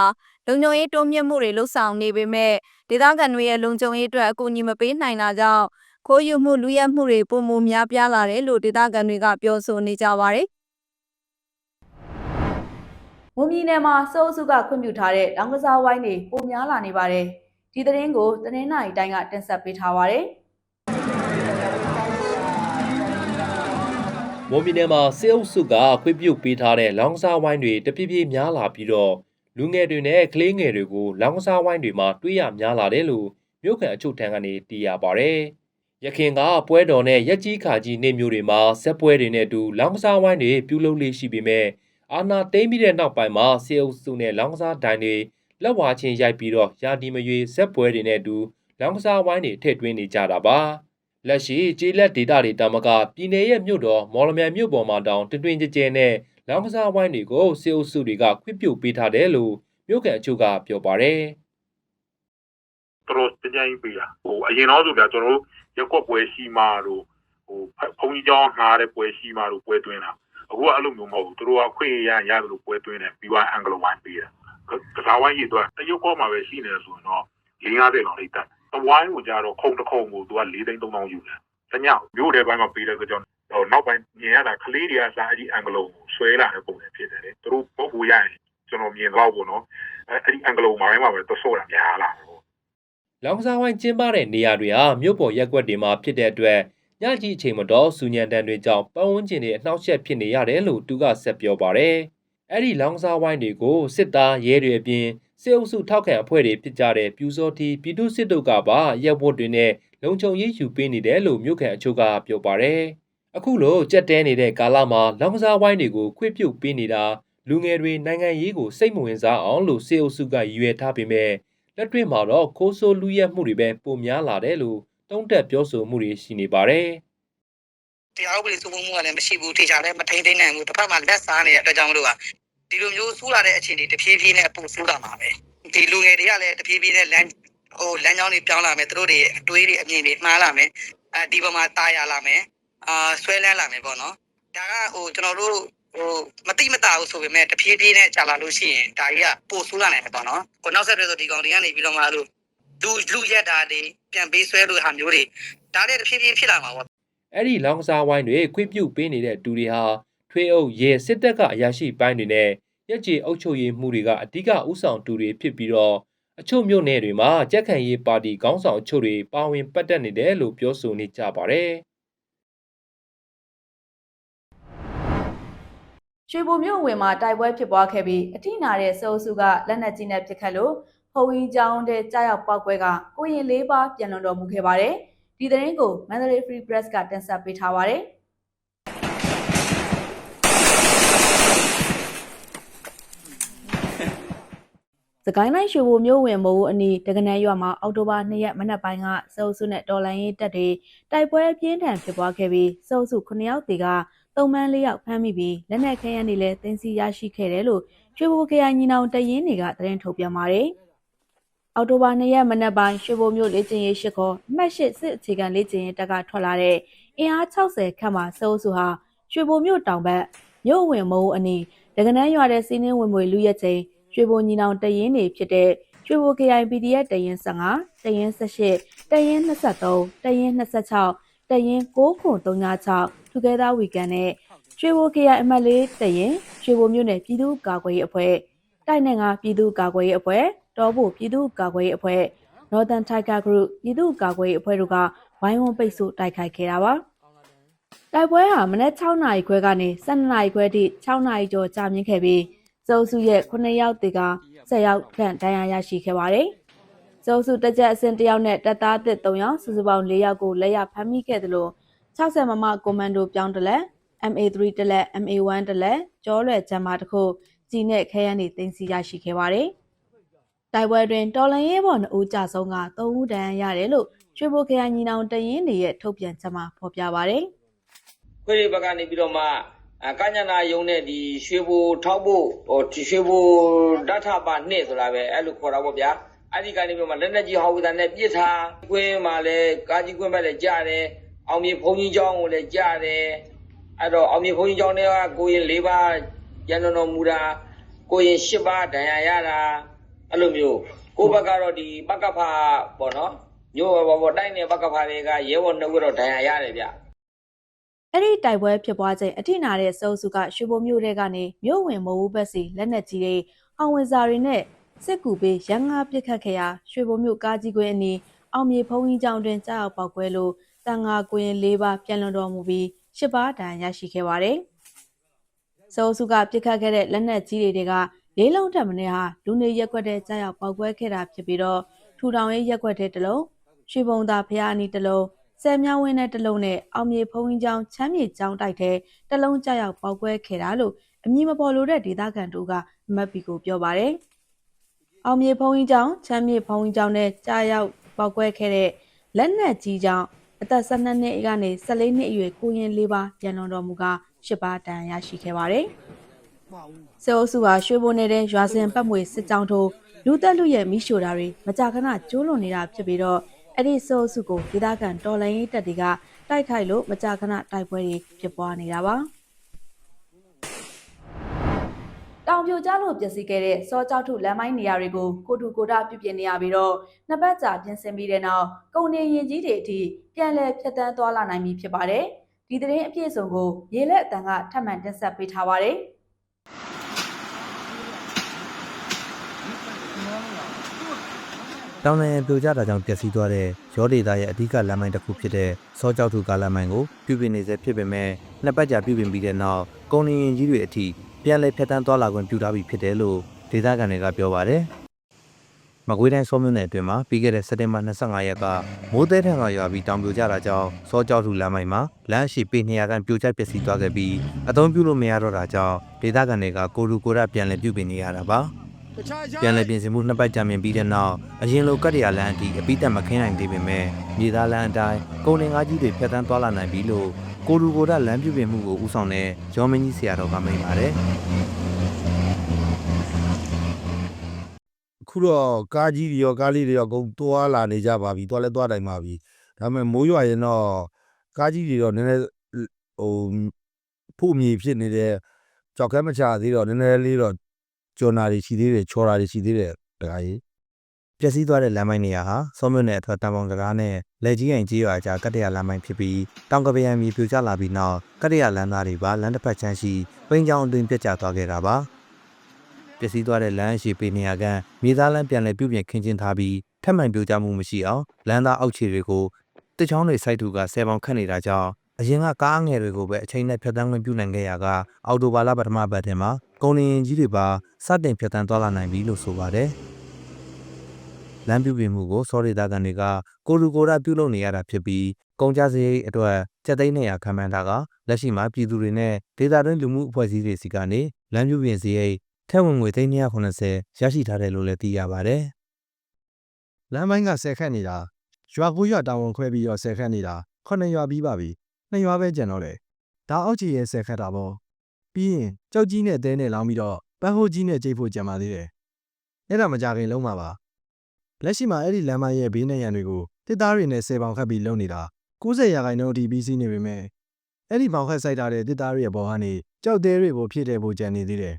လုံခြုံရေးတိုးမြင့်မှုတွေလှုပ်ဆောင်နေပေမဲ့ဒေသခံတွေရဲ့လုံခြုံရေးအတွက်အကူအညီမပေးနိုင်တာကြောင့် ခိုးယူမှုလူရဲမှုတွေပုံမများပြားလာတယ်လို့ဒေသခံတွေကပြောဆိုနေကြပါတယ်မွန်ပြည်နယ်မှာစိုးအစုကခွင့်ပြုထားတဲ့လောင်ကစားဝိုင်းတွေပိုများလာနေပါတယ်ဒီသတင်းကိုတနင်္လာရီတိုင်းကတင်ဆက်ပေးထားပါတယ်မွန်ပြည်နယ်မှာစေအုပ်စုကခွင့်ပြုပေးထားတဲ့လောင်စာဝိုင်းတွေတဖြည်းဖြည်းများလာပြီးတော့လူငယ်တွေနဲ့ကလေးငယ်တွေကိုလောင်စာဝိုင်းတွေမှာတွေ့ရများလာတယ်လို့မြို့ခံအချို့ထံကနေသိရပါဗျ။ ရခင်ကပွဲတော်နဲ့ရက်ကြီးခါကြီးနေမျိုးတွေမှာဇက်ပွဲတွေနဲ့အတူလောင်စာဝိုင်းတွေပြုလုပ်လေးရှိပေမဲ့အာနာသိမ့်ပြီးတဲ့နောက်ပိုင်းမှာစေအုပ်စုနဲ့လောင်စာဒိုင်တွေလက်ဝါချင်းရိုက်ပြီးတော့ယာဒီမရွေဇက်ပွဲတွေနဲ့အတူလောင်စာဝိုင်းတွေထည့်သွင်းနေကြတာပါ။လက်ရှိကျေးလက်ဒေတာတွေတာမကပြည်내ရဲ့မြို့တော်မော်လမြိုင်မြို့ပေါ်မှာတောင်တွင်တွင်ကြဲကြဲနဲ့လောင်းကစားဝိုင်းတွေကိုစေအုပ်စုတွေကခွင့်ပြုပေးထားတယ်လို့မြို့ကန်အချို့ကပြောပါတယ်တော်တော်ကြမ်းကြမ်းပေးတာဟိုအရင်တော့ဆိုပြကျွန်တော်တို့ ရက်ကွက်ပွဲရှိမှတို့ဟိုဖုန်းကြီးကျောင်းငှားတဲ့ပွဲရှိမှတို့ပွဲသွင်းတာအခုကအဲ့လိုမျိုးမဟုတ်ဘူးသူတို့ကခွင့်ရရရတယ်လို့ပွဲသွင်းတယ်ပြီးသွားအင်္ဂလဝိုင်းပေးတာကစားဝိုင်းကြီးတော့တရုတ်ကောမှာပဲရှိနေတယ်ဆိုရင်တော့450လောက်လေးတက်တဝိုင်းကိုကြတော့ခုံတစ်ခုံကိုသူက4သိန်း3000ယူတယ်တညမြို့ထဲပိုင်းမှာပေးတဲ့ကြောင့်ဟိုနောက်ပိုင်းမြင်ရတာကလေးတွေကစားအကြီးအင်္ဂလကိုဆွဲလာတဲ့ပုံစံဖြစ်တယ်လေသူတို့ပုတ်ဖို့ရရင်ကျွန်တော်မြင်တော့ပေါ့နော်အဲအဲ့ဒီအင်္ဂလိုမိုင်းမှာပဲသူဆော့တာများလာတယ် လောင်ကစားဝိုင်းကျင်းပတဲ့နေရာတွေဟာမြို့ပေါ်ရက်ကွက်တွေမှာဖြစ်တဲ့အတွက်ညကြီးအချိန်မတော်စူညံတန်တွေကြောင့်ပတ်ဝန်းကျင်တွေအနှောက်အယှက်ဖြစ်နေရတယ်လို့သူကဆက်ပြောပါတယ်။အဲ့ဒီလောင်ကစားဝိုင်းတွေကိုစစ်သားရဲတွေအပြင်စစ်အုပ်စုထောက်ခံအဖွဲ့တွေဖြစ်ကြတဲ့ပြူစောတီပြည်သူစစ်တို့ကပါရက်ဝတ်တွေနဲ့လုံခြုံရေးယူပေးနေတယ်လို့မြို့ခံအချို့ကပြောပါတယ်။အခုလိုကြက်တဲနေတဲ့ကာလမှာလောင်ကစားဝိုင်းတွေကိုခွေပြုတ်ပေးနေတာလူငယ်တွေနိုင်ငံရေးကိုစိတ်မဝင်စားအောင်လို့စစ်အုပ်စုကရည်ရွယ်ထားပေမဲ့ လက်တွေ့မှာတော့ခိုးဆိုးလူရက်မှုတွေပဲပုံများလာတယ်လို့တုံးတက်ပြောဆိုမှုတွေရှိနေပါတယ်။တရားဥပဒေစိုးမိုးမှုကလည်းမရှိဘူးထေချာလည်းမထိန်သိမ်းနိုင်ဘူးတစ်ဖက်မှာလက်စားနေတဲ့အတွက်ကြောင့်မလို့ကဒီလိုမျိုးစူးလာတဲ့အခြေအနေတဖြည်းဖြည်းနဲ့ပို့စူးလာမှာပဲဒီလူငယ်တွေကလည်းတဖြည်းဖြည်းနဲ့လမ်းဟိုလမ်းကြောင်းတွေပြောင်းလာမယ်သူတို့တွေအတွေးတွေအမြင်တွေမှားလာမယ်အဲဒီပေါ်မှာတာယာလာမယ်အာဆွဲလန်းလာမယ်ပေါ့နော်ဒါကဟိုကျွန်တော်တို့ ဟိုမတိမတာဘူးဆိုပေမဲ့တဖြည်းဖြည်းနဲ့ကြာလာလို့ရှိရင်ဒါကြီးကပို့စူးလာနိုင်တယ်ပေါ့နော်ကိုနောက်ဆက်တွဲဆိုဒီကောင်တွေကနေပြီးတော့မှလို့လူလူရက်တာတွေပြန်ပေးဆွဲလို့ဟာမျိုးတွေဒါလည်းတဖြည်းဖြည်းဖြစ်လာမှာပေါ့အဲ့ဒီလောင်ကစားဝိုင်းတွေခွင့်ပြုပေးနေတဲ့တူတွေဟာထွေးအုပ်ရဲစစ်တပ်ကအရာရှိပိုင်းတွေနဲ့ရက်ကြီးအုပ်ချုပ်ရေးမှုတွေကအဓိကဥဆောင်တူတွေဖြစ်ပြီးတော့အချို့မြို့နယ်တွေမှာကြက်ခံရေးပါတီခေါင်းဆောင်အချို့တွေပါဝင်ပတ်သက်နေတယ်လို့ပြောဆိုနေကြပါတယ်။ ရွှေဘိုမြို့ဝင်မှာတိုက်ပွဲဖြစ်ပွားခဲ့ပြီးအထိနာတဲ့စိုးစုကလက်နက်ကြီးနဲ့ပစ်ခတ်လို့ဖုံကြီးကျောင်းတဲ့ကြားရောက်ပောက်ကွဲကကိုရင်လေးပါပြန်လွန်တော်မူခဲ့ပါတယ်။ဒီသတင်းကို Mandalay Free Press ကတင်ဆက်ပေးထားပါတယ်။စကိုင်းတိုင်းရွှေဘိုမြို့ဝင်မိုးအနီးတကနန်းရွာမှာအောက်တိုဘာ2ရက်မနက်ပိုင်းကစအုပ်စုနဲ့တော်လိုင်းရေးတပ်တွေတိုက်ပွဲပြင်းထန်ဖြစ်ပွားခဲ့ပြီးစအုပ်စု9ယောက်တေက တုံမန်း4ယောက်ဖမ်းမိပြီးလက်နက်ခဲယမ်းတွေလည်းတင်စီရရှိခဲ့တယ်လို့ရွှေဘိုခရိုင်ညီနောင်တရင်တွေကသတင်းထုတ်ပြန်ပါတယ်။အောက်တိုဘာ2ရက်မနက်ပိုင်းရွှေဘိုမြို့လေ့ကျင့်ရေးရှိခေါ်အမှတ်8စစ်အခြေခံလေ့ကျင့်ရေးတပ်ကထွက်လာတဲ့အင်အား60ခန့်မှစအုပ်စုဟာရွှေဘိုမြို့တောင်ဘက်မြို့ဝင်မိုးအနီးဒကနန်းရွာတဲ့စီးနှင်းဝင်မွေလူရက်ချိန်ရွှေဘိုညီနောင်တရင်တွေဖြစ်တဲ့ရွှေဘို KIPDF တရင်15တရင်18တရင်23တရင်26တရင်9336 Together Weekend နဲ့ရွှေဘို KI အမှတ်၄တရင်ရွှေဘိုမြို့နယ်ပြည်သူ့ကာကွယ်ရေးအဖွဲ့တိုက်နယ်ငါပြည်သူ့ကာကွယ်ရေးအဖွဲ့တောဖို့ပြည်သူ့ကာကွယ်ရေးအဖွဲ့ Northern Tiger Group ပြည်သူ့ကာကွယ်ရေးအဖွဲ့တို့ကဝိုင်းဝန်းပိတ်ဆို့တိုက်ခိုက်ခဲ့တာပါတိုက်ပွဲဟာမနက်6နာရီခွဲကနေ12နာရီခွဲထိ6နာရီကျော်ကြာမြင့်ခဲ့ပြီးစအုပ်စုရဲ့9ယောက်တေက10ယောက်ခန့်ဒဏ်ရာရရှိခဲ့ပါတယ်။စအုပ်စုတက်ကြအဆင့်1ယောက်နဲ့တပ်သားအသစ်3ယောက်စုစုပေါင်း4ယောက်ကိုလက်ရဖမ်းမိခဲ့တယ်လို့ 60မမကွန်မန်ဒိုပြောင်းတလက် MA3 တလက် MA1 တလက်ကျောလွယ်ဂျမ်မာတစ်ခုစီနဲ့ခဲယမ်းတွေတင်စီရရှိခဲ့ပါတယ်။တိုက်ပွဲတွင်တော်လန်ရဲဘော်2ဦးကြဆုံးက3ဦးဒဏ်ရာရတယ်လို့ရွှေဘိုခရိုင်ညီနောင်တရင်တွေရဲ့ထုတ်ပြန်ချက်မှာဖော်ပြပါတယ်။ခွေးတွေဘက်ကနေပြီးတော့မှအကညနာယုံနဲ့ဒီရွှေဘူထောက်ဖို့ဟိုဒီရွှေဘူဓာတ်ထပါနှစ်ဆိုတာပဲအဲ့လိုခေါ်တာပေါ့ဗျာအဲ့ဒီကနေပြီးတော့မှလက်လက်ကြီးဟောက်ဝဒနဲ့ပြစ်ထားကွင်းမှာလည်းကာကြီးကွင်းဘက်လည်းကြားတယ် အောင်မြေဘုံကြီးကျောင်းကိုလည်းကြားတယ်အဲ့တော့အောင်မြေဘုံကြီးကျောင်းတွေကကိုရင်၄ပါးရန်တော်မူတာကိုရင်၈ပါးဒဏ်ရာရတာအဲ့လိုမျိုးကိုဘက်ကတော့ဒီပကဖာပေါ့နော်မျိုးဘောဘောတိုက်နေပကဖာတွေကရဲဘော်နှုတ်ကတော့ဒဏ်ရာရတယ်ဗျအဲ့ဒီတိုက်ပွဲဖြစ်ပွားချိန်အထိနာတဲ့စိုးစုကရွှေဘိုမြို့ထဲကနေမြို့ဝင်မိုးဦးဘက်စီလက်နက်ကြီးတွေအောင်ဝင်စာတွေနဲ့စစ်ကူပေးရန်ငါပစ်ခတ်ခဲ့ရာရွှေဘိုမြို့ကားကြီးကွင်းအနီးအောင်မြေဖုံးကြီးကျောင်းတွင်ကြားရောက်ပောက်ကွဲလို့ တန်ငါကွင်း၄ပါးပြန်လွန်တော်မူပြီး၈ပါးဒဏ်ရရှိခဲ့ပါတယ်။စိုးစုကပစ်ခတ်ခဲ့တဲ့လက်နက်ကြီးတွေကလေးလုံးထက်မနည်းဟာလူနေရက်ွက်တဲ့ကြားရောက်ပောက်ကွဲခဲ့တာဖြစ်ပြီးတော့ထူထောင်ရေးရက်ွက်တဲ့တလုံးရွှေဘုံသာဖျားအနီးတလုံးဆယ်မြောင်းဝင်းတဲ့တလုံးနဲ့အောင်မြေဖုံးကြီးကျောင်းချမ်းမြေကျောင်းတိုက်တဲ့တလုံးကြောက်ရောက်ပောက်ကွဲခဲ့တာလို့အမည်မပေါ်လို့တဲ့ဒေသခံတို့ကအမတ်ပီကိုပြောပါတယ်။အောင်မြေဖုံးကြီးကျောင်းချမ်းမြေဖုံးကြီးကျောင်းနဲ့ကြောက်ရောက်ပောက်ကွဲခဲ့တဲ့လက်နက်ကြီးကျောင်း အသက်12နှစ်ကနေ14နှစ်အရွယ်ကိုရင်လေးပါပြန်လွန်တော်မူက၈ပါးတန်ရရှိခဲ့ပါတယ်။စေအိုစုဟာရွှေဘိုနယ်ရွာစဉ်ပတ်မွေစစ်ကြောင်းထိုးလူသက်လူရဲ့မိရှို့တာတွေမကြာခဏကျိုးလွန်နေတာဖြစ်ပြီးတော့အဲ့ဒီစိုးစုကိုဒေသခံတော်လိုင်းရေးတပ်တွေကတိုက်ခိုက်လို့မကြာခဏတိုက်ပွဲတွေဖြစ်ပွားနေတာပါ တောင်ပြိုကျလို့ပျက်စီးခဲ့တဲ့စောကြောက်ထုလမ်းမိုင်းနေရာတွေကိုကိုတူကိုတာပြုပြင်နေရပြီးတော့နှစ်ပတ်ကြာပြင်ဆင်ပြီးတဲ့နောက်ကုန်နေရင်ကြီးတွေအထိပြန်လည်ဖြတ်တန်းသွားလာနိုင်ပြီဖြစ်ပါတယ်ဒီသတင်းအပြည့်အစုံကိုရေလက်အတန်ကထပ်မံတင်ဆက်ပေးထားပါတယ်။တောင်နယ်ပြိုကျတာကြောင့်ပျက်စီးသွားတဲ့ရောဒေတာရဲ့အဓိကလမ်းမိုင်းတစ်ခုဖြစ်တဲ့စောကြောက်ထုကားလမ်းမိုင်းကိုပြုပြင်နေစေဖြစ်ပေမဲ့နှစ်ပတ်ကြာပြုပြင်ပြီးတဲ့နောက်ကုန်နေရင်ကြီးတွေအထိ ပြန်လည်ဖျက်ဆီးသွားလာခွင့်ပြုထားပြီးဖြစ်တယ်လို့ဒေသခံတွေကပြောပါတယ်။မကွေးတိုင်းစောမြို့နယ်အတွင်းမှာပြီးခဲ့တဲ့စက်တင်ဘာ25ရက်ကမိုးသည်ထန်ကရွာပြီးတောင်ပြိုကျတာကြောင့်စောကြောက်ထုလမ်းမိုင်းမှာလမ်းရှိပေ200ခန့်ပြိုကျပျက်စီးသွားခဲ့ပြီးအသုံးပြုလို့မရတော့တာကြောင့်ဒေသခံတွေကကိုလူကိုရပြန်လည်ပြုပြင်နေရတာပါ။ပြန်လည်ပြင်ဆင်မှုနှစ်ပတ်ကြာမြင့်ပြီးတဲ့နောက်အရင်လိုကတ္တရာလမ်းအထိအပိတက်မခင်းနိုင်သေးပေမဲ့မြေသားလမ်းအတိုင်းကုန်တင်ကားကြီးတွေဖြတ်တန်းသွားလာနိုင်ပြီလို့ ကိုလူကိုဒလမ်းပြုပြင်မှုကိုဦးဆောင်တဲ့ရောမင်းကြီးဆရာတော်ကမိန့်ပါတယ်အခုတော့ကားကြီးတွေရောကားလေးတွေရောအကုန်သွားလာနေကြပါပြီသွားလဲသွားတိုင်ပါပြီဒါပေမဲ့မိုးရွာရင်တော့ကားကြီးတွေတော့နည်းနည်းဟိုဖို့မြေဖြစ်နေတဲ့ကြောက်ခဲမချသေးတော့နည်းနည်းလေးတော့ကြော်နာတွေရှိသေးတယ်ချော်တာတွေရှိသေးတယ်တခါကြီးပျ က်စီးသွားတဲ့လမ်းမိုင်းနေရာဟာစောမြို့နယ်အထွက်တံပေါင်စကားနဲ့လက်ကြီးအိမ်ကြီးရွာကြားကတ္တရာလမ်းမိုင်းဖြစ်ပြီးတောင်ကပယံမြေပြိုကျလာပြီးနောက်ကတ္တရာလမ်းသားတွေပါလမ်းတစ်ဖက်ချမ်းရှိပိန်းချောင်းအတွင်းပြတ်ကျသွားခဲ့တာပါပျက်စီးသွားတဲ့လမ်းရှိပေနေရကန်မြေသားလမ်းပြန်လည်ပြုပြင်ခင်းကျင်းထားပြီးထပ်မံပြိုကျမှုမရှိအောင်လမ်းသားအောက်ခြေတွေကိုတစ်ချောင်းတွေစိုက်ထူကဆယ်ပေါင်ခတ်နေတာကြောင့်အရင်ကကားငယ်တွေကိုပဲအချိန်နဲ့ဖြတ်တန်းခွင့်ပြုနိုင်ခဲ့ရကအော်တိုဘာလပထမပတ်ထဲမှာကုန်နေရင်ကြီးတွေပါစတင်ဖြတ်တန်းသွားလာနိုင်ပြီလို့ဆိုပါတယ် လမ်းပြုပြင်မှုကိုစောဒေတာကန်တွေကကိုလူကိုရပြုလုပ်နေရတာဖြစ်ပြီးကုန်ကြစရိတ်အတွက်စက်သိန်း200ခန့်မှန်းထားကလက်ရှိမှာပြည်သူတွေနဲ့ဒေတာတွင်းလူမှုအဖွဲ့အစည်းတွေစီကနေလမ်းပြုပြင်စရိတ်ထက်ဝင်ငွေသိန်း290ရရှိထားတယ်လို့လည်းသိရပါတယ်လမ်းပိုင်းကဆယ်ခတ်နေတာရွာကိုရွာတာဝန်ခွဲပြီးတော့ဆယ်ခတ်နေတာခုနှစ်ရွာပြီးပါပြီနှစ်ရွာပဲကျန်တော့တယ်ဒါအောက်ခြေရဲ့ဆယ်ခတ်တာပေါ့ပြီးရင်ကြောက်ကြီးနဲ့တဲနဲ့လောင်းပြီးတော့ပန်းဟိုးကြီးနဲ့ကြိတ်ဖို့ကြံပါသေးတယ်အဲ့ဒါမကြခင်လုံးမှာပါ လက်ရှိမှာအဲ့ဒီလမ်းမရဲ့ဘေးနဲ့ရန်တွေကိုတစ်သားတွေနဲ့ဆယ်ပေါင်ခတ်ပြီးလုံနေတာ90ရာခိုင်နှုန်းအထိပြီးစီးနေပေမဲ့အဲ့ဒီပေါင်ခတ်ဆိုင်ထားတဲ့တစ်သားတွေရဲ့ဘောကနေကြောက်သေးတွေကိုဖြည့်တဲ့ဖို့ကြံနေသေးတယ်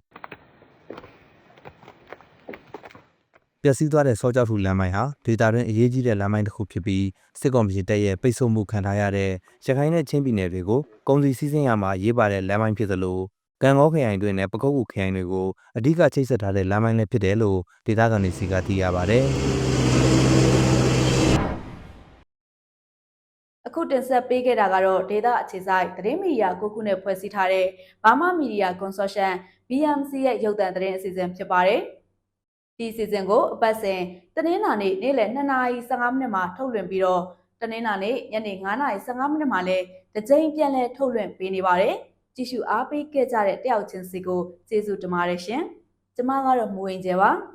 ပျက်စီးသွားတဲ့စောကြောက်ထူလမ်းမိုင်းဟာဒေတာတွင်းအရေးကြီးတဲ့လမ်းမိုင်းတစ်ခုဖြစ်ပြီးစစ်ကောင်စီတပ်ရဲ့ပိတ်ဆို့မှုခံထားရတဲ့ရခိုင်နဲ့ချင်းပြည်နယ်တွေကိုကုန်စည်စီးဆင်းရမှာရေးပါတဲ့လမ်းမိုင်းဖြစ်သလို ကံကောခရိုင်တွင်နဲ့ပကုတ်ကူခရိုင်တွေကိုအဓိကချိတ်ဆက်ထားတဲ့လမ်းမိုင်းလည်းဖြစ်တယ်လို့ဒေတာကန်တွေစီကသိရပါတယ်အခုတင်ဆက်ပေးခဲ့တာကတော့ဒေတာအခြေဆိုင်သတင်းမီဒီယာကိုခုနဲ့ဖွဲ့စည်းထားတဲ့ Burma Media Consortium BMC ရဲ့ရုပ်သံသတင်းအစီအစဉ်ဖြစ်ပါတယ်။ဒီအစီအစဉ်ကိုအပတ်စဉ်တနင်္လာနေ့နေ့လယ်2:15မိနစ်မှာထုတ်လွှင့်ပြီးတော့တနင်္လာနေ့ညနေ9:15မိနစ်မှာလည်းတစ်ကြိမ်ပြန်လည်ထုတ်လွှင့်ပေးနေပါတယ်။ ကြည့်ရှုအားပေးခဲ့ကြတဲ့တယောက်ချင်းစီကိုကျေးဇူးတင်ပါတယ်ရှင်။ကျမကတော့မူဝင်ကျဲပါ။